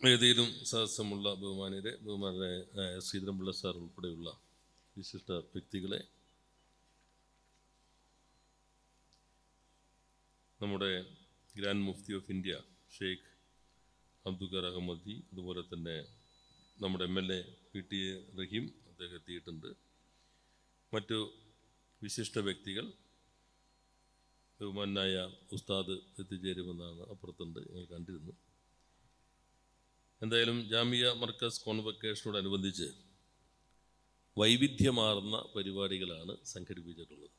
വേദിയിലും സദസ്സമുള്ള ബഹുമാനരെ ബഹുമാനരായ ശ്രീധരൻപിള്ള സാർ ഉൾപ്പെടെയുള്ള വിശിഷ്ട വ്യക്തികളെ നമ്മുടെ grand Mufti of India Sheikh Abdukhar Ahmadi അതുപോലെ തന്നെ നമ്മുടെ M L A P T A Rahim അദ്ദേഹം എത്തിയിട്ടുണ്ട്. മറ്റു വിശിഷ്ട വ്യക്തികൾ ബഹുമാനായ ഉസ്താദ് എത്തിച്ചേരുമെന്നാണ് അപ്പുറത്തുണ്ട് ഞങ്ങൾ കണ്ടിരുന്നു. എന്തായാലും ജാമിയ മർക്കസ് കോൺവക്കേഷനോടനുബന്ധിച്ച് വൈവിധ്യമാർന്ന പരിപാടികളാണ് സംഘടിപ്പിച്ചിട്ടുള്ളത്.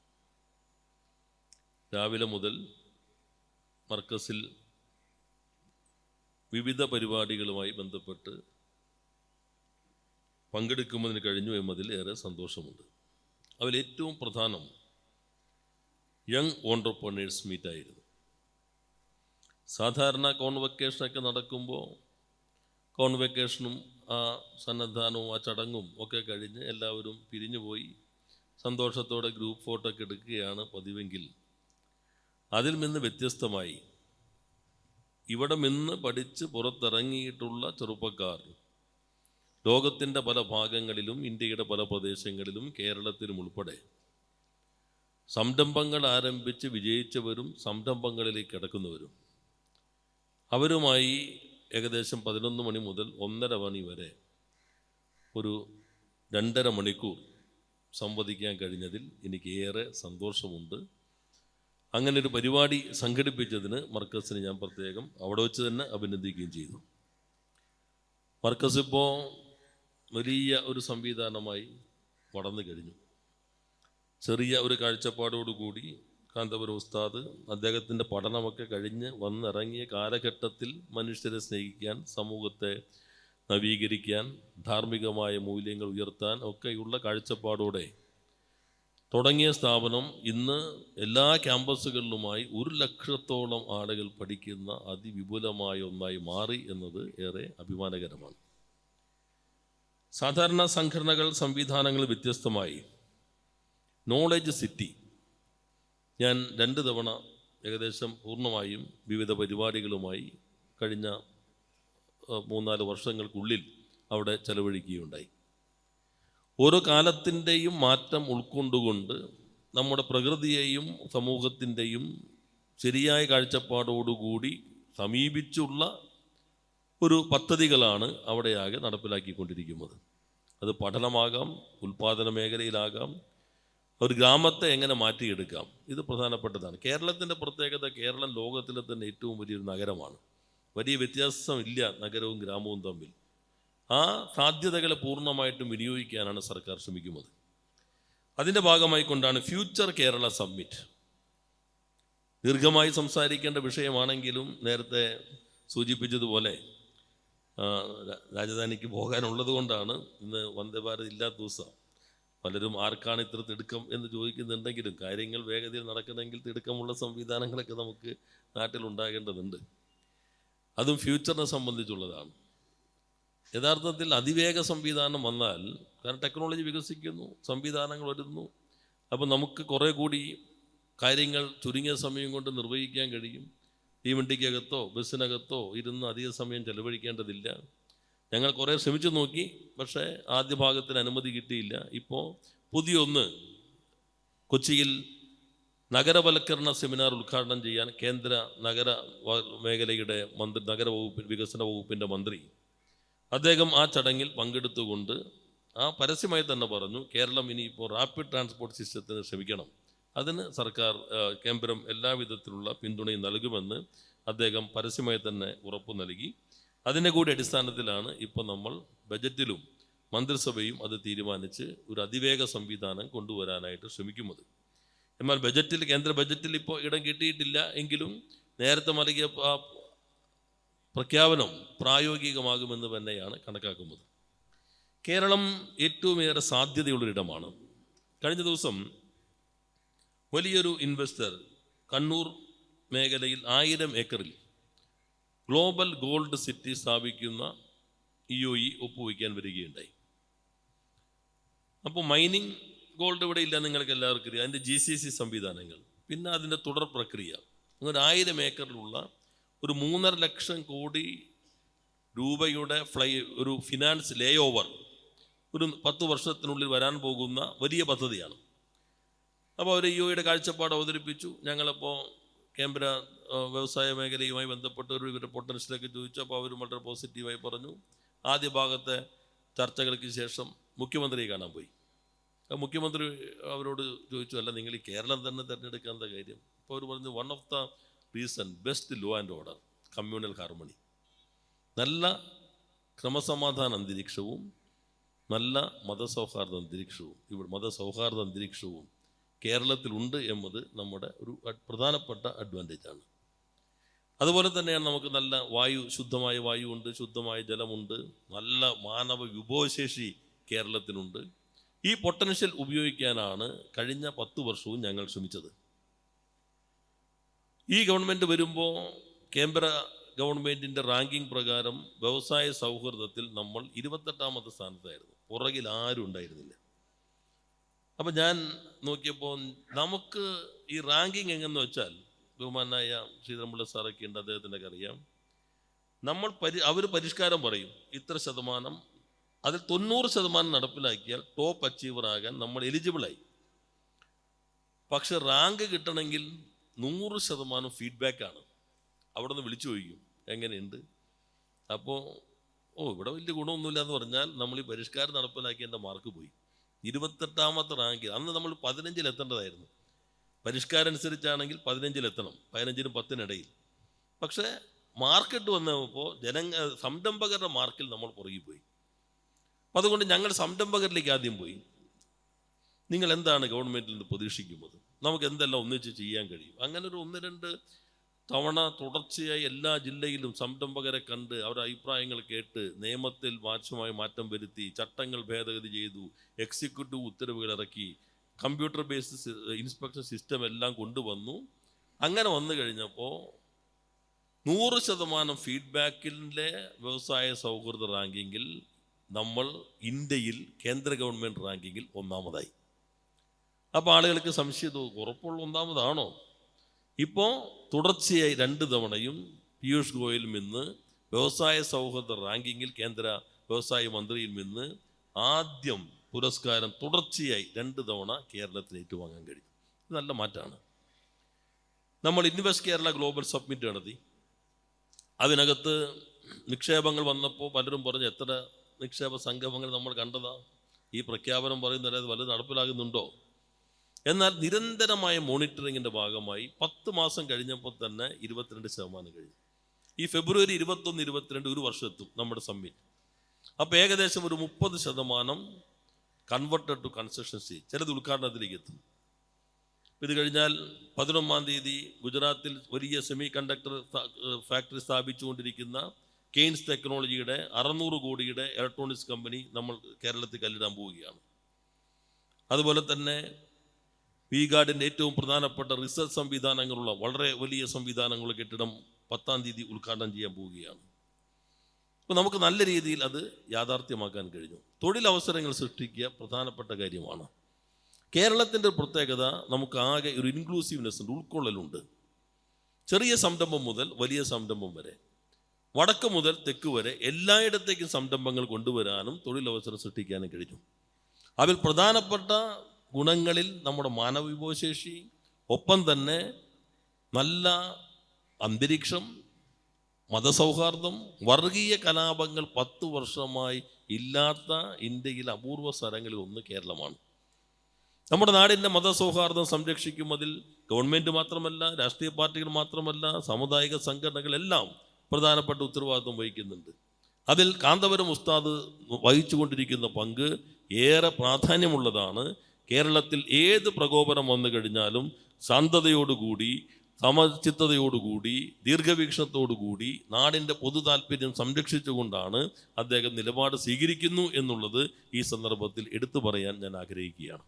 രാവിലെ മുതൽ മർക്കസിൽ വിവിധ പരിപാടികളുമായി ബന്ധപ്പെട്ട് പങ്കെടുക്കുന്നതിന് കഴിഞ്ഞു എന്നതിൽ ഏറെ സന്തോഷമുണ്ട്. അതിൽ ഏറ്റവും പ്രധാനം യങ് ഓണ്ടർപ്രണേഴ്സ് മീറ്റായിരുന്നു. സാധാരണ കോൺവക്കേഷനൊക്കെ നടക്കുമ്പോൾ കോൺവെക്കേഷനും ആ സന്നദ്ധാനവും ആ ചടങ്ങും ഒക്കെ കഴിഞ്ഞ് എല്ലാവരും പിരിഞ്ഞുപോയി സന്തോഷത്തോടെ ഗ്രൂപ്പ് ഫോട്ടോ ഒക്കെ എടുക്കുകയാണ് പതിവെങ്കിൽ. അതിൽ നിന്ന് വ്യത്യസ്തമായി ഇവിടെ നിന്ന് പഠിച്ച് പുറത്തിറങ്ങിയിട്ടുള്ള ചെറുപ്പക്കാർ ലോകത്തിന്റെ പല ഭാഗങ്ങളിലും ഇന്ത്യയുടെ പല പ്രദേശങ്ങളിലും കേരളത്തിലും ഉൾപ്പെടെ സംരംഭങ്ങൾ ആരംഭിച്ച് വിജയിച്ചവരും സംരംഭങ്ങളിലേക്ക് കിടക്കുന്നവരും. അവരുമായി ഏകദേശം പതിനൊന്ന് മണി മുതൽ ഒന്നര മണി വരെ ഒരു രണ്ടര മണിക്കൂർ സംവദിക്കാൻ കഴിഞ്ഞതിൽ എനിക്ക് ഏറെ സന്തോഷമുണ്ട്. അങ്ങനെ ഒരു പരിപാടി സംഘടിപ്പിച്ചതിന് മർക്കസിന് ഞാൻ പ്രത്യേകം അവിടെ വെച്ച് തന്നെ അഭിനന്ദിക്കുകയും ചെയ്തു. മർക്കസ് ഇപ്പോൾ വലിയ ഒരു സംവിധാനമായി വളർന്നു കഴിഞ്ഞു. ചെറിയ ഒരു കാഴ്ചപ്പാടോടുകൂടി കാന്തപുരം ഉസ്താദ് അദ്ദേഹത്തിന്റെ പഠനമൊക്കെ കഴിഞ്ഞ് വന്നിറങ്ങിയ കാലഘട്ടത്തിൽ മനുഷ്യരെ സ്നേഹിക്കാൻ സമൂഹത്തെ നവീകരിക്കാൻ ധാർമ്മികമായ മൂല്യങ്ങൾ ഉയർത്താൻ ഒക്കെയുള്ള കാഴ്ചപ്പാടോടെ തുടങ്ങിയ സ്ഥാപനം ഇന്ന് എല്ലാ ക്യാമ്പസുകളിലുമായി ഒരു ലക്ഷത്തോളം ആളുകൾ പഠിക്കുന്ന അതിവിപുലമായ ഒന്നായി മാറി എന്നത് ഏറെ അഭിമാനകരമാണ്. സാധാരണ സംഘടനകൾ സംവിധാനങ്ങൾ വ്യത്യസ്തമായി. നോളജ് സിറ്റി ഞാൻ രണ്ട് തവണ ഏകദേശം പൂർണമായും വിവിധ പരിപാടികളുമായി കഴിഞ്ഞ മൂന്നാൽ വർഷങ്ങൾക്കുള്ളിൽ അവിടെ ചെലവഴിക്കുകയുണ്ടായി. ഓരോ കാലത്തിന്റെയും മാറ്റം ഉൾക്കൊണ്ടുകൊണ്ട് നമ്മുടെ പ്രകൃതിയെയും സമൂഹത്തിന്റെയും ശരിയായ കാഴ്ചപ്പാടോടുകൂടി സമീപിച്ചുള്ള ഒരു പദ്ധതികളാണ് അവിടെയാകെ നടപ്പിലാക്കിക്കൊണ്ടിരിക്കുന്നത്. അത് പഠനമാകാം ഉൽപ്പാദന മേഖലയിലാകാം ഒരു ഗ്രാമത്തെ എങ്ങനെ മാറ്റിയെടുക്കാം? ഇത് പ്രധാനപ്പെട്ടതാണ്. കേരളത്തിന്റെ പ്രത്യേകത കേരളം ലോകത്തിലെ തന്നെ ഏറ്റവും വലിയൊരു നഗരമാണ്. വലിയ വ്യത്യാസമില്ല നഗരവും ഗ്രാമവും തമ്മിൽ. ആ സാധ്യതകളെ പൂർണമായിട്ടും വിനിയോഗിക്കാനാണ് സർക്കാർ ശ്രമിക്കുന്നത്. അതിന്റെ ഭാഗമായി കൊണ്ടാണ് ഫ്യൂച്ചർ കേരള സമ്മിറ്റ് ദീർഘമായി സംസാരിക്കേണ്ട വിഷയമാണെങ്കിലും നേരത്തെ സൂചിപ്പിച്ചതുപോലെ രാജധാനിക്ക് പോകാനുള്ളത് കൊണ്ടാണ് ഇന്ന് വന്ദേ ഭാരത് ഇല്ലാത്ത ദിവസം. പലരും ആർക്കാണ് ഇത്ര തിടുക്കം എന്ന് ചോദിക്കുന്നുണ്ടെങ്കിലും കാര്യങ്ങൾ വേഗതയിൽ നടക്കണമെങ്കിൽ തിടുക്കമുള്ള സംവിധാനങ്ങളൊക്കെ നമുക്ക് നാട്ടിലുണ്ടാകേണ്ടതുണ്ട് അതും ഫ്യൂച്ചറിനെ സംബന്ധിച്ചുള്ളതാണ്. യഥാർത്ഥത്തിൽ അതിവേഗ സംവിധാനം വന്നാൽ കാരണം ടെക്നോളജി വികസിക്കുന്നു സംവിധാനങ്ങൾ വരുന്നു അപ്പോൾ നമുക്ക് കുറേ കൂടി കാര്യങ്ങൾ ചുരുങ്ങിയ സമയം കൊണ്ട് നിർവഹിക്കാൻ കഴിയും. തീവണ്ടിക്കകത്തോ ബസ്സിനകത്തോ ഇരുന്ന് അധിക സമയം ചെലവഴിക്കേണ്ടതില്ല. ഞങ്ങൾ കുറേ ശ്രമിച്ചു നോക്കി പക്ഷേ ആദ്യ ഭാഗത്തിന് അനുമതി കിട്ടിയില്ല. ഇപ്പോൾ പുതിയൊന്ന് കൊച്ചിയിൽ നഗരവൽക്കരണ സെമിനാർ ഉദ്ഘാടനം ചെയ്യാൻ കേന്ദ്ര നഗര മേഖലയുടെ മന്ത്രി നഗരവകുപ്പ് വികസന വകുപ്പിന്റെ മന്ത്രി അദ്ദേഹം ആ ചടങ്ങിൽ പങ്കെടുത്തുകൊണ്ട് ആ പരസ്യമായി തന്നെ പറഞ്ഞു കേരളം ഇനിയിപ്പോൾ റാപ്പിഡ് ട്രാൻസ്പോർട്ട് സിസ്റ്റത്തിന് ശ്രമിക്കണം. അതിന് സർക്കാർ കേന്ദ്രം എല്ലാവിധത്തിലുള്ള പിന്തുണയും നൽകുമെന്ന് അദ്ദേഹം പരസ്യമായി തന്നെ ഉറപ്പു നൽകി. അതിന്റെ കൂടി അടിസ്ഥാനത്തിലാണ് ഇപ്പോൾ നമ്മൾ ബജറ്റിലും മന്ത്രിസഭയും അത് തീരുമാനിച്ച് ഒരു അതിവേഗ സംവിധാനം കൊണ്ടുവരാനായിട്ട് ശ്രമിക്കുന്നത്. എന്നാൽ ബജറ്റിൽ കേന്ദ്ര ബജറ്റിൽ ഇപ്പോൾ ഇടം കിട്ടിയിട്ടില്ല എങ്കിലും നേരത്തെ നൽകിയ പ്രഖ്യാപനം പ്രായോഗികമാകുമെന്ന് തന്നെയാണ് കണക്കാക്കുന്നത്. കേരളം ഏറ്റവും ഏറ്റവുമേറെ സാധ്യതയുള്ളൊരിടമാണ്. കഴിഞ്ഞ ദിവസം വലിയൊരു ഇൻവെസ്റ്റർ കണ്ണൂർ മേഖലയിൽ ആയിരം ഏക്കറിൽ ഗ്ലോബൽ ഗോൾഡ് സിറ്റി സ്ഥാപിക്കുന്ന ഇ ഒ ഇ ഒപ്പുവയ്ക്കാൻ വരികയുണ്ടായി. അപ്പോൾ മൈനിങ് ഗോൾഡ് ഇവിടെ ഇല്ല നിങ്ങൾക്ക് എല്ലാവർക്കും അറിയാം. അതിന്റെ ജി സി സി സംവിധാനങ്ങൾ പിന്നെ അതിന്റെ തുടർ പ്രക്രിയ. അങ്ങനെ ആയിരം ഏക്കറിലുള്ള ഒരു മൂന്നര ലക്ഷം കോടി രൂപയുടെ ഫ്ലൈ ഒരു ഫിനാൻസ് ലേ ഓവർ ഒരു പത്ത് വർഷത്തിനുള്ളിൽ വരാൻ പോകുന്ന വലിയ പദ്ധതിയാണ്. അപ്പോൾ അവർ യുടെ കാഴ്ചപ്പാട് അവതരിപ്പിച്ചു. ഞങ്ങളിപ്പോൾ കേന്ദ്ര വ്യവസായ മേഖലയുമായി ബന്ധപ്പെട്ട് ഒരു റിപ്പോർട്ടൻസിലേക്ക് ചോദിച്ചു. അപ്പോൾ വളരെ പോസിറ്റീവായി പറഞ്ഞു. ആദ്യ ഭാഗത്തെ ചർച്ചകൾക്ക് ശേഷം മുഖ്യമന്ത്രിയെ കാണാൻ പോയി. മുഖ്യമന്ത്രി അവരോട് ചോദിച്ചു അല്ല നിങ്ങൾ ഈ കേരളം തന്നെ തിരഞ്ഞെടുക്കാൻ എന്താ കാര്യം? അപ്പോൾ അവർ പറഞ്ഞു one of the reason best law and order communal harmony നല്ല ക്രമസമാധാന അന്തരീക്ഷവും നല്ല മതസൗഹാർദ്ദ അന്തരീക്ഷവും ഇവിടെ മതസൗഹാർദ്ദ അന്തരീക്ഷവും കേരളത്തിലുണ്ട് എന്നത് നമ്മുടെ ഒരു പ്രധാനപ്പെട്ട ആണ്. അതുപോലെ തന്നെയാണ് നമുക്ക് നല്ല വായു ശുദ്ധമായ വായു ഉണ്ട് ശുദ്ധമായ ജലമുണ്ട് നല്ല മാനവ വിഭവശേഷി കേരളത്തിനുണ്ട് ഈ പൊട്ടൻഷ്യൽ ഉപയോഗിക്കാനാണ് കഴിഞ്ഞ പത്ത് വർഷവും ഞങ്ങൾ ശ്രമിച്ചത്. ഈ ഗവൺമെന്റ് വരുമ്പോൾ കേന്ദ്ര ഗവൺമെന്റിന്റെ റാങ്കിംഗ് പ്രകാരം വ്യവസായ സൗഹൃദത്തിൽ നമ്മൾ ഇരുപത്തെട്ടാമത്തെ സ്ഥാനത്തായിരുന്നു. പുറകിൽ ആരും ഉണ്ടായിരുന്നില്ല. അപ്പം ഞാൻ നോക്കിയപ്പോൾ നമുക്ക് ഈ റാങ്കിങ് എങ്ങനെന്ന് വെച്ചാൽ ബഹുമാനായ ശ്രീധരമ്പിള്ള സാറൊക്കെ ഉണ്ട് അദ്ദേഹത്തിനൊക്കെ അറിയാം. നമ്മൾ പരി അവർ പരിഷ്കാരം പറയും ഇത്ര ശതമാനം അതിൽ തൊണ്ണൂറ് ശതമാനം നടപ്പിലാക്കിയാൽ ടോപ്പ് അച്ചീവർ ആകാൻ നമ്മൾ എലിജിബിളായി പക്ഷെ റാങ്ക് കിട്ടണമെങ്കിൽ നൂറ് ശതമാനം ഫീഡ്ബാക്കാണ് അവിടെ നിന്ന് വിളിച്ചു ചോദിക്കും എങ്ങനെയുണ്ട്? അപ്പോൾ ഓ ഇവിടെ വലിയ ഗുണമൊന്നുമില്ല എന്ന് പറഞ്ഞാൽ നമ്മൾ ഈ പരിഷ്കാരം നടപ്പിലാക്കിയതിന്റെ മാർക്ക് പോയി. ഇരുപത്തെട്ടാമത്തെ റാങ്കിൽ അന്ന് നമ്മൾ പതിനഞ്ചിൽ എത്തേണ്ടതായിരുന്നു. പരിഷ്കാരം അനുസരിച്ചാണെങ്കിൽ പതിനഞ്ചിൽ എത്തണം പതിനഞ്ചിനും പത്തിനിടയിൽ. പക്ഷേ മാർക്കറ്റ് വന്നപ്പോൾ ജന സംരംഭകരുടെ മാർക്കിൽ നമ്മൾ പുറകിൽ പോയി അപ്പം അതുകൊണ്ട് ഞങ്ങൾ സംരംഭകരിലേക്ക് ആദ്യം പോയി. നിങ്ങൾ എന്താണ് ഗവൺമെന്റിൽ നിന്ന് പ്രതീക്ഷിക്കുന്നത്? നമുക്ക് എന്തെല്ലാം ഒന്നിച്ച് ചെയ്യാൻ കഴിയും? അങ്ങനെ ഒരു ഒന്ന് രണ്ട് തവണ തുടർച്ചയായി എല്ലാ ജില്ലയിലും സംരംഭകരെ കണ്ട് അവരുടെ അഭിപ്രായങ്ങൾ കേട്ട് നിയമത്തിൽ മാറ്റമായി മാറ്റം വരുത്തി ചട്ടങ്ങൾ ഭേദഗതി ചെയ്തു എക്സിക്യൂട്ടീവ് ഉത്തരവുകൾ ഇറക്കി കമ്പ്യൂട്ടർ ബേസ്ഡ് ഇൻസ്പെക്ഷൻ സിസ്റ്റം എല്ലാം കൊണ്ടുവന്നു. അങ്ങനെ വന്നു കഴിഞ്ഞപ്പോൾ നൂറ് ശതമാനം ഫീഡ്ബാക്കിന്റെ വ്യവസായ സൗഹൃദ റാങ്കിങ്ങിൽ നമ്മൾ ഇന്ത്യയിൽ കേന്ദ്ര ഗവൺമെന്റ് റാങ്കിങ്ങിൽ ഒന്നാമതായി. അപ്പോൾ ആളുകൾക്ക് സംശയം ഉറപ്പുള്ള ഒന്നാമതാണോ? ഇപ്പോൾ തുടർച്ചയായി രണ്ട് തവണയും പീയൂഷ് ഗോയലും ഇന്ന് വ്യവസായ സൗഹൃദ റാങ്കിങ്ങിൽ കേന്ദ്ര വ്യവസായ മന്ത്രിയിൽ നിന്ന് ആദ്യം പുരസ്കാരം തുടർച്ചയായി രണ്ട് തവണ കേരളത്തിന് ഏറ്റുവാങ്ങാൻ കഴിയും. നല്ല മാറ്റമാണ് നമ്മൾ ഇൻവെസ്റ്റ് കേരള ഗ്ലോബൽ സബ്മിറ്റ് നടത്തി. അതിനകത്ത് നിക്ഷേപങ്ങൾ വന്നപ്പോൾ പലരും പറഞ്ഞു എത്ര നിക്ഷേപ സംഗമങ്ങൾ നമ്മൾ കണ്ടതാ? ഈ പ്രഖ്യാപനം പറയുന്നത് വലുത് നടപ്പിലാകുന്നുണ്ടോ എന്നാൽ നിരന്തരമായ മോണിറ്ററിങ്ങിന്റെ ഭാഗമായി പത്ത് മാസം കഴിഞ്ഞപ്പോൾ തന്നെ ഇരുപത്തിരണ്ട് ശതമാനം കഴിഞ്ഞു. ഈ ഫെബ്രുവരി ഇരുപത്തൊന്ന് ഇരുപത്തിരണ്ട് ഒരു വർഷത്തും നമ്മുടെ സമ്മിറ്റ്. അപ്പോൾ ഏകദേശം ഒരു മുപ്പത് ശതമാനം കൺവെർട്ടഡ് ടു കൺസ്ട്രക്ഷൻ സ്റ്റേജ് ചിലത് ഉദ്ഘാടനത്തിലേക്ക് എത്തും. ഇത് കഴിഞ്ഞാൽ പതിനൊന്നാം തീയതി ഗുജറാത്തിൽ വലിയ സെമി കണ്ടക്ടർ ഫാക്ടറി സ്ഥാപിച്ചുകൊണ്ടിരിക്കുന്ന കെയ്ൻസ് ടെക്നോളജിയുടെ അറുന്നൂറ് കോടിയുടെ ഇലക്ട്രോണിക്സ് കമ്പനി നമ്മൾ കേരളത്തിൽ കല്ലിടാൻ പോവുകയാണ്. അതുപോലെ തന്നെ വി ഗാർഡിന്റെ ഏറ്റവും പ്രധാനപ്പെട്ട റിസർച്ച് സംവിധാനങ്ങളുള്ള വളരെ വലിയ സംവിധാനങ്ങളുള്ള കെട്ടിടം പത്താം തീയതി ഉദ്ഘാടനം ചെയ്യാൻ പോവുകയാണ്. അപ്പോൾ നമുക്ക് നല്ല രീതിയിൽ അത് യാഥാർത്ഥ്യമാക്കാൻ കഴിഞ്ഞു. തൊഴിലവസരങ്ങൾ സൃഷ്ടിക്കുക പ്രധാനപ്പെട്ട കാര്യമാണ്. കേരളത്തിന്റെ പ്രത്യേകത നമുക്ക് ആകെ ഒരു ഇൻക്ലൂസീവ്നെസ് ഉണ്ട് ഉൾക്കൊള്ളലുണ്ട്. ചെറിയ സംരംഭം മുതൽ വലിയ സംരംഭം വരെ. വടക്ക് മുതൽ തെക്ക് വരെ എല്ലായിടത്തേക്കും സംരംഭങ്ങൾ കൊണ്ടുവരാനും തൊഴിലവസരം സൃഷ്ടിക്കാനും കഴിഞ്ഞു. അതിൽ പ്രധാനപ്പെട്ട ഗുണങ്ങളിൽ നമ്മുടെ മാനവവിഭവശേഷി ഒപ്പം തന്നെ നല്ല അന്തരീക്ഷം മതസൗഹാർദ്ദം വർഗീയ കലാപങ്ങൾ പത്ത് വർഷമായി ഇല്ലാത്ത ഇന്ത്യയിൽ അപൂർവ സ്ഥലങ്ങളിൽ ഒന്ന് കേരളമാണ്. നമ്മുടെ നാടിന്റെ മതസൗഹാർദ്ദം സംരക്ഷിക്കുന്നതിൽ ഗവൺമെന്റ് മാത്രമല്ല രാഷ്ട്രീയ പാർട്ടികൾ മാത്രമല്ല സാമുദായിക സംഘടനകളെല്ലാം പ്രധാനപ്പെട്ട ഉത്തരവാദിത്വം വഹിക്കുന്നുണ്ട്. അതിൽ കാന്തപുരം ഉസ്താദ് വഹിച്ചുകൊണ്ടിരിക്കുന്ന പങ്ക് ഏറെ പ്രാധാന്യമുള്ളതാണ്. കേരളത്തിൽ ഏത് പ്രകോപനം വന്നു കഴിഞ്ഞാലും ശാന്തതയോടുകൂടി സമചിത്തതയോടുകൂടി ദീർഘവീക്ഷണത്തോടുകൂടി നാടിന്റെ പൊതു താല്പര്യം സംരക്ഷിച്ചുകൊണ്ടാണ് അദ്ദേഹം നിലപാട് സ്വീകരിക്കുന്നു എന്നുള്ളത് ഈ സന്ദർഭത്തിൽ എടുത്തു പറയാൻ ഞാൻ ആഗ്രഹിക്കുകയാണ്.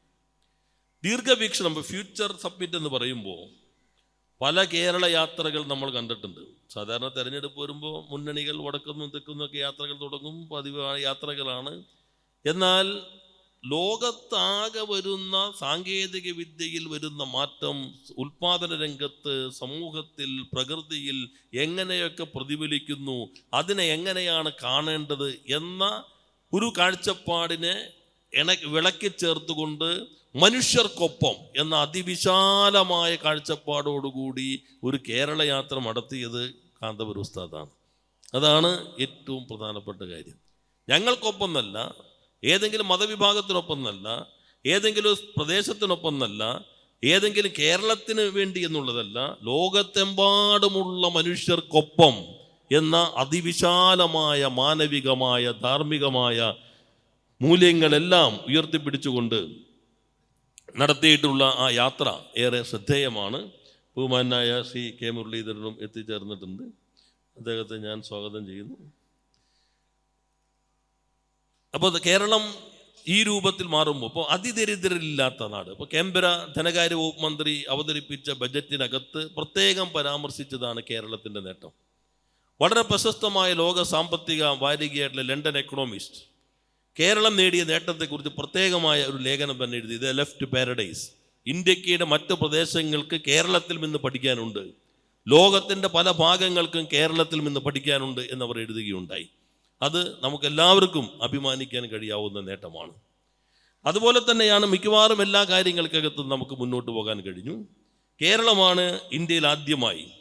ദീർഘവീക്ഷണം ഫ്യൂച്ചർ സബ്മിറ്റ് എന്ന് പറയുമ്പോൾ പല കേരള യാത്രകൾ നമ്മൾ കണ്ടിട്ടുണ്ട്. സാധാരണ തെരഞ്ഞെടുപ്പ് വരുമ്പോൾ മുന്നണികൾ വടക്കുന്നും തെക്കുന്നൊക്കെ യാത്രകൾ തുടങ്ങും പതിവ് യാത്രകളാണ്. എന്നാൽ ലോകത്താകെ വരുന്ന സാങ്കേതിക വിദ്യയിൽ വരുന്ന മാറ്റം ഉൽപാദന രംഗത്ത് സമൂഹത്തിൽ പ്രകൃതിയിൽ എങ്ങനെയൊക്കെ പ്രതിഫലിക്കുന്നു അതിനെ എങ്ങനെയാണ് കാണേണ്ടത് എന്ന ഒരു കാഴ്ചപ്പാടിനെ ഇണ വിളക്കി ചേർത്തുകൊണ്ട് മനുഷ്യർക്കൊപ്പം എന്ന അതിവിശാലമായ കാഴ്ചപ്പാടോടുകൂടി ഒരു കേരള യാത്ര നടത്തിയത് കാന്തപുരുസ്താദാണ് അതാണ് ഏറ്റവും പ്രധാനപ്പെട്ട കാര്യം. ഞങ്ങൾക്കൊപ്പം എന്നല്ല ഏതെങ്കിലും മതവിഭാഗത്തിനൊപ്പമെന്നല്ല ഏതെങ്കിലും പ്രദേശത്തിനൊപ്പമെന്നല്ല ഏതെങ്കിലും കേരളത്തിന് വേണ്ടി എന്നുള്ളതല്ല ലോകത്തെമ്പാടുമുള്ള മനുഷ്യർക്കൊപ്പം എന്ന അതിവിശാലമായ മാനവികമായ ധാർമ്മികമായ മൂല്യങ്ങളെല്ലാം ഉയർത്തിപ്പിടിച്ചുകൊണ്ട് നടത്തിയിട്ടുള്ള ആ യാത്ര ഏറെ ശ്രദ്ധേയമാണ്. ബഹുമാനായ ശ്രീ കെ മുരളീധരനും എത്തിച്ചേർന്നിട്ടുണ്ട്. അദ്ദേഹത്തെ ഞാൻ സ്വാഗതം ചെയ്യുന്നു. അപ്പോൾ കേരളം ഈ രൂപത്തിൽ മാറുമ്പോൾ ഇപ്പോൾ അതിദരിദ്രരില്ലാത്ത നാട്. ഇപ്പോൾ കേന്ദ്ര ധനകാര്യ വകുപ്പ് മന്ത്രി അവതരിപ്പിച്ച ബജറ്റിനകത്ത് പ്രത്യേകം പരാമർശിച്ചതാണ് കേരളത്തിന്റെ നേട്ടം. വളരെ പ്രശസ്തമായ ലോക സാമ്പത്തിക വാരികയായിട്ടുള്ള ലണ്ടൻ എക്കണോമിസ്റ്റ് കേരളം നേടിയ നേട്ടത്തെക്കുറിച്ച് പ്രത്യേകമായ ഒരു ലേഖനം തന്നെ എഴുതി. ഇത് ലെഫ്റ്റ് പാരഡൈസ് ഇന്ത്യക്കയുടെ മറ്റ് പ്രദേശങ്ങൾക്ക് കേരളത്തിൽ നിന്ന് പഠിക്കാനുണ്ട്. ലോകത്തിന്റെ പല ഭാഗങ്ങൾക്കും കേരളത്തിൽ നിന്ന് പഠിക്കാനുണ്ട് എന്നവർ എഴുതുകയുണ്ടായി. അത് നമുക്കെല്ലാവർക്കും അഭിമാനിക്കാൻ കഴിയാവുന്ന നേട്ടമാണ്. അതുപോലെ തന്നെയാണ് മിക്കവാറും എല്ലാ കാര്യങ്ങൾക്കകത്തും നമുക്ക് മുന്നോട്ട് പോകാൻ കഴിഞ്ഞു. കേരളമാണ് ഇന്ത്യയിൽ ആദ്യമായി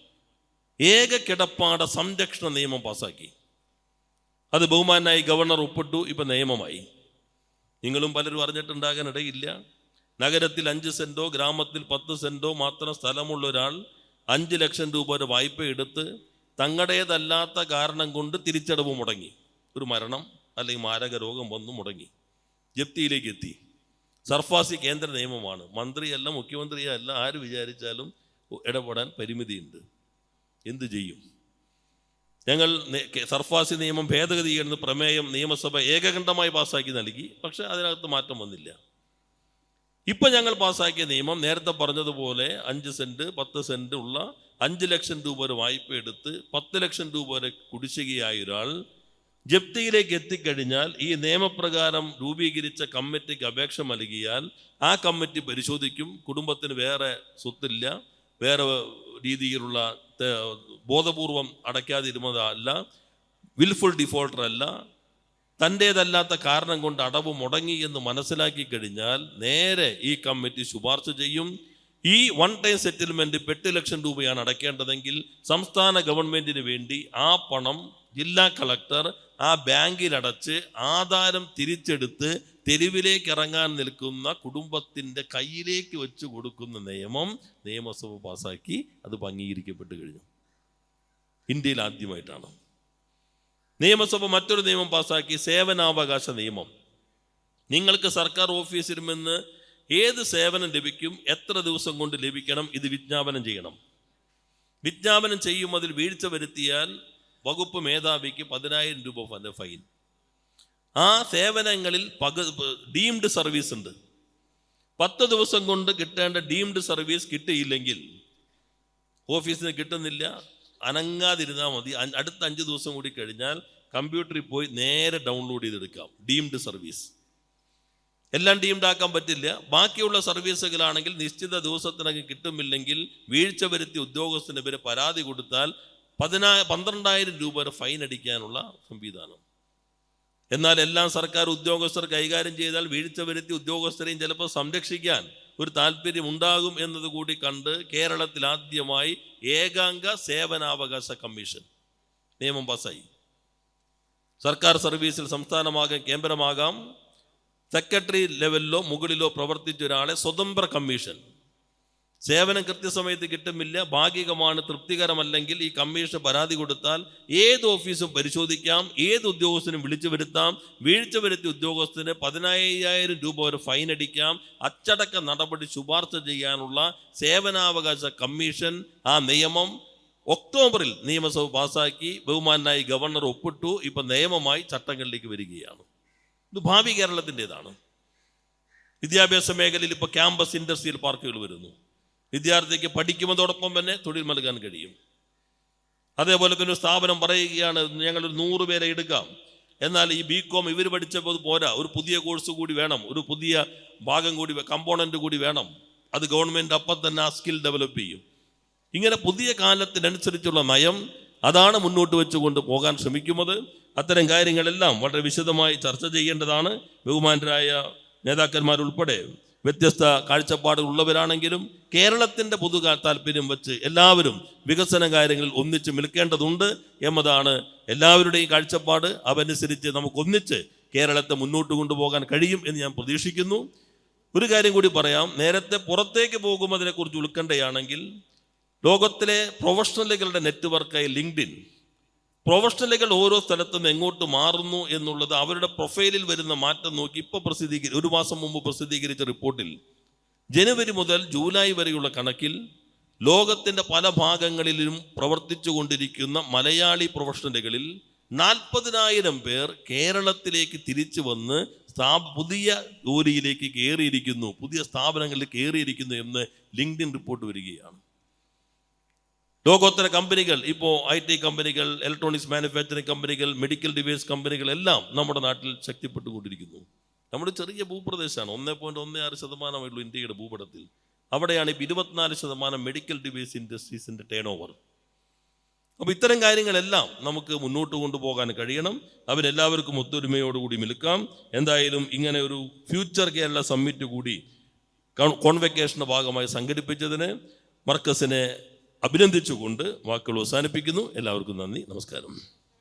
ഏക കിടപ്പാട സംരക്ഷണ നിയമം പാസാക്കി. അത് ബഹുമാനായി ഗവർണർ ഒപ്പിട്ടു ഇപ്പം നിയമമായി. നിങ്ങളും പലരും അറിഞ്ഞിട്ടുണ്ടാകാൻ ഇടയില്ല. നഗരത്തിൽ അഞ്ച് സെന്റോ ഗ്രാമത്തിൽ പത്ത് സെന്റോ മാത്രം സ്ഥലമുള്ള ഒരാൾ അഞ്ച് ലക്ഷം രൂപ ഒരു വായ്പ എടുത്ത് തങ്ങളുടേതല്ലാത്ത കാരണം കൊണ്ട് തിരിച്ചടവ് മുടങ്ങി. ഒരു മരണം അല്ലെങ്കിൽ മാരക രോഗം വന്നു മുടങ്ങി. ജപ്തിയിലേക്ക് എത്തി. സർഫാസി കേന്ദ്ര നിയമമാണ്. മന്ത്രിയല്ല മുഖ്യമന്ത്രിയല്ല ആര് വിചാരിച്ചാലും ഇടപെടാൻ പരിമിതിയുണ്ട്. എന്തു ചെയ്യും? ഞങ്ങൾ സർഫാസി നിയമം ഭേദഗതി ചെയ്യുന്ന പ്രമേയം നിയമസഭ ഏകകണ്ഠമായി പാസ്സാക്കി നൽകി. പക്ഷേ അതിനകത്ത് മാറ്റം വന്നില്ല. ഇപ്പം ഞങ്ങൾ പാസ്സാക്കിയ നിയമം നേരത്തെ പറഞ്ഞതുപോലെ അഞ്ച് സെന്റ് പത്ത് സെന്റ് ഉള്ള അഞ്ച് ലക്ഷം രൂപ വരെ വായ്പ എടുത്ത് പത്ത് ലക്ഷം രൂപ വരെ കുടിശ്ശികയായ ഒരാൾ ജപ്തിയിലേക്ക് എത്തിക്കഴിഞ്ഞാൽ ഈ നിയമപ്രകാരം രൂപീകരിച്ച കമ്മിറ്റിക്ക് അപേക്ഷ നൽകിയാൽ ആ കമ്മിറ്റി പരിശോധിക്കും. കുടുംബത്തിന് വേറെ സ്വത്തില്ല. വേറെ രീതിയിലുള്ള ബോധപൂർവം അടയ്ക്കാതിരുന്നതല്ല. വിൽഫുൾ ഡിഫോൾട്ടർ അല്ല. തന്റേതല്ലാത്ത കാരണം കൊണ്ട് അടവ് മുടങ്ങി എന്ന് മനസ്സിലാക്കി കഴിഞ്ഞാൽ നേരെ ഈ കമ്മിറ്റി ശുപാർശ ചെയ്യും. ഈ വൺ ടൈം സെറ്റിൽമെന്റ് എട്ട് ലക്ഷം രൂപയാണ് അടയ്ക്കേണ്ടതെങ്കിൽ സംസ്ഥാന ഗവൺമെന്റിന് വേണ്ടി ആ പണം ജില്ലാ കളക്ടർ ആ ബാങ്കിലടച്ച് ആധാരം തിരിച്ചെടുത്ത് തെരുവിലേക്ക് ഇറങ്ങാൻ നിൽക്കുന്ന കുടുംബത്തിന്റെ കയ്യിലേക്ക് വെച്ച് കൊടുക്കുന്ന നിയമം നിയമസഭ പാസാക്കി അത് അംഗീകരിക്കപ്പെട്ട് കഴിഞ്ഞു. ഇന്ത്യയിൽ ആദ്യമായിട്ടാണ്. നിയമസഭ മറ്റൊരു നിയമം പാസാക്കി സേവനാവകാശ നിയമം. നിങ്ങൾക്ക് സർക്കാർ ഓഫീസിൽ നിന്ന് ഏത് സേവനം ലഭിക്കും എത്ര ദിവസം കൊണ്ട് ലഭിക്കണം ഇത് വിജ്ഞാപനം ചെയ്യണം. വിജ്ഞാപനം ചെയ്യും അതിൽ വീഴ്ച വരുത്തിയാൽ വകുപ്പ് മേധാവിക്ക് പതിനായിരം രൂപ വന്ന ഫൈൻ ആ സേവനങ്ങളിൽ പക ഡീംഡ് സർവീസ് ഉണ്ട്. പത്ത് ദിവസം കൊണ്ട് കിട്ടേണ്ട ഡീംഡ് സർവീസ് കിട്ടിയില്ലെങ്കിൽ ഓഫീസിന് കിട്ടുന്നില്ല. അനങ്ങാതിരുന്നാൽ മതി. അടുത്ത അഞ്ച് ദിവസം കൂടി കഴിഞ്ഞാൽ കമ്പ്യൂട്ടറിൽ പോയി നേരെ ഡൗൺലോഡ് ചെയ്തെടുക്കാം. ഡീംഡ് സർവീസ് എല്ലാം ഡീംഡ് ആക്കാൻ പറ്റില്ല. ബാക്കിയുള്ള സർവീസുകളാണെങ്കിൽ നിശ്ചിത ദിവസത്തിനകം കിട്ടുമില്ലെങ്കിൽ വീഴ്ച വരുത്തി ഉദ്യോഗസ്ഥന് പേര് പരാതി കൊടുത്താൽ പതിനാ പന്ത്രണ്ടായിരം രൂപ വരെ ഫൈൻ അടിക്കാനുള്ള സംവിധാനം. എന്നാൽ എല്ലാം സർക്കാർ ഉദ്യോഗസ്ഥർ കൈകാര്യം ചെയ്താൽ വീഴ്ച വരുത്തി ഉദ്യോഗസ്ഥരെയും ചിലപ്പോൾ സംരക്ഷിക്കാൻ ഒരു താല്പര്യം ഉണ്ടാകും എന്നത് കൂടി കണ്ട് കേരളത്തിൽ ആദ്യമായി ഏകാംഗ സേവനാവകാശ കമ്മീഷൻ നിയമം പാസ്സായി. സർക്കാർ സർവീസിൽ സംസ്ഥാനമാകാം കേന്ദ്രമാകാം. സെക്രട്ടറി ലെവലിലോ മുകളിലോ പ്രവർത്തിച്ച ഒരാളെ സ്വതന്ത്ര കമ്മീഷൻ സേവനം കൃത്യസമയത്ത് കിട്ടുമില്ല ഭാഗികമാണ് തൃപ്തികരമല്ലെങ്കിൽ ഈ കമ്മീഷൻ പരാതി കൊടുത്താൽ ഏത് ഓഫീസും പരിശോധിക്കാം ഏത് ഉദ്യോഗസ്ഥനും വിളിച്ചു വരുത്താം വീഴ്ച വരുത്തിയ ഉദ്യോഗസ്ഥന് പതിനായിരം രൂപ വരെ ഫൈൻ അടിക്കാം അച്ചടക്ക നടപടി ശുപാർശ ചെയ്യാനുള്ള സേവനാവകാശ കമ്മീഷൻ ആ നിയമം ഒക്ടോബറിൽ നിയമസഭ പാസാക്കി ബഹുമാനായി ഗവർണർ ഒപ്പിട്ടു ഇപ്പം നിയമമായി ചട്ടങ്ങളിലേക്ക് വരികയാണ്. ഇത് ഭാവി കേരളത്തിന്റെതാണ്. വിദ്യാഭ്യാസ മേഖലയിൽ ഇപ്പോൾ ക്യാമ്പസ് ഇൻഡസ്ട്രിയൽ പാർക്കുകൾ വരുന്നു. വിദ്യാർത്ഥിക്ക് പഠിക്കുന്നതോടൊപ്പം തന്നെ തൊഴിൽ നൽകാൻ കഴിയും. അതേപോലെ തന്നെ ഒരു സ്ഥാപനം പറയുകയാണ് ഞങ്ങൾ ഒരു നൂറ് പേരെ എടുക്കാം. എന്നാൽ ഈ ബി കോം ഇവർ പഠിച്ചപ്പോൾ പോരാ ഒരു പുതിയ കോഴ്സ് കൂടി വേണം ഒരു പുതിയ ഭാഗം കൂടി കമ്പോണന്റ് കൂടി വേണം. അത് ഗവൺമെന്റ് അപ്പം തന്നെ ആ സ്കിൽ ഡെവലപ്പ് ചെയ്യും. ഇങ്ങനെ പുതിയ കാലത്തിനനുസരിച്ചുള്ള നയം അതാണ് മുന്നോട്ട് വെച്ചുകൊണ്ട് പോകാൻ ശ്രമിക്കുന്നത്. അത്തരം കാര്യങ്ങളെല്ലാം വളരെ വിശദമായി ചർച്ച ചെയ്യേണ്ടതാണ് ബഹുമാനരായ നേതാക്കന്മാരുൾപ്പെടെ. വ്യത്യസ്ത കാഴ്ചപ്പാടുകൾ ഉള്ളവരാണെങ്കിലും കേരളത്തിന്റെ പൊതു താല്പര്യം വെച്ച് എല്ലാവരും വികസന കാര്യങ്ങളിൽ ഒന്നിച്ച് നിൽക്കേണ്ടതുണ്ട് എന്നതാണ് എല്ലാവരുടെയും കാഴ്ചപ്പാട്. അതനുസരിച്ച് നമുക്കൊന്നിച്ച് കേരളത്തെ മുന്നോട്ട് കൊണ്ടുപോകാൻ കഴിയും എന്ന് ഞാൻ പ്രതീക്ഷിക്കുന്നു. ഒരു കാര്യം കൂടി പറയാം. നേരത്തെ പുറത്തേക്ക് പോകുന്നതിനെക്കുറിച്ച് ഉൾക്കേണ്ടയാണെങ്കിൽ ലോകത്തിലെ പ്രൊഫഷണലുകളുടെ നെറ്റ്വർക്കായി ലിങ്ക്ഡിൻ പ്രൊഫഷണലുകൾ ഓരോ സ്ഥലത്തും എങ്ങോട്ട് മാറുന്നു എന്നുള്ളത് അവരുടെ പ്രൊഫൈലിൽ വരുന്ന മാറ്റം നോക്കി ഇപ്പോൾ പ്രസിദ്ധീകരി ഒരു മാസം മുമ്പ് പ്രസിദ്ധീകരിച്ച റിപ്പോർട്ടിൽ ജനുവരി മുതൽ ജൂലൈ വരെയുള്ള കണക്കിൽ ലോകത്തിന്റെ പല ഭാഗങ്ങളിലും പ്രവർത്തിച്ചു കൊണ്ടിരിക്കുന്ന മലയാളി പ്രൊഫഷണലുകളിൽ നാൽപ്പതിനായിരം പേർ കേരളത്തിലേക്ക് തിരിച്ചു വന്ന് സ്ഥാ പുതിയ ജോലിയിലേക്ക് കയറിയിരിക്കുന്നു പുതിയ സ്ഥാപനങ്ങളിൽ കയറിയിരിക്കുന്നു എന്ന് ലിങ്ക്ഡിൻ റിപ്പോർട്ട് വരികയാണ്. ലോകോത്തര കമ്പനികൾ ഇപ്പോൾ ഐ ടി കമ്പനികൾ ഇലക്ട്രോണിക്സ് മാനുഫാക്ചറിങ് കമ്പനികൾ മെഡിക്കൽ ഡിവൈസ് കമ്പനികൾ എല്ലാം നമ്മുടെ നാട്ടിൽ ശക്തിപ്പെട്ടുകൊണ്ടിരിക്കുന്നു. നമ്മുടെ ചെറിയ ഭൂപ്രദേശമാണ് ഒന്നേ പോയിന്റ് ഒന്നേ ആറ് ശതമാനമുള്ളൂ ഇന്ത്യയുടെ ഭൂപടത്തിൽ. അവിടെയാണ് ഇപ്പോൾ ഇരുപത്തിനാല് ശതമാനം മെഡിക്കൽ ഡിവൈസ് ഇൻഡസ്ട്രീസിന്റെ ടേൺ ഓവർ അപ്പോൾ ഇത്തരം കാര്യങ്ങളെല്ലാം നമുക്ക് മുന്നോട്ട് കൊണ്ടുപോകാൻ കഴിയണം. അവരെല്ലാവർക്കും ഒത്തൊരുമയോടുകൂടി നിൽക്കാം. എന്തായാലും ഇങ്ങനെ ഒരു ഫ്യൂച്ചർ കേരള സമ്മിറ്റ് കൂടി കോൺവെക്കേഷന്റെ ഭാഗമായി സംഘടിപ്പിച്ചതിന് മർക്കസിനെ അഭിനന്ദിച്ചുകൊണ്ട് വാക്കുകൾ അവസാനിപ്പിക്കുന്നു. എല്ലാവർക്കും നന്ദി. നമസ്കാരം.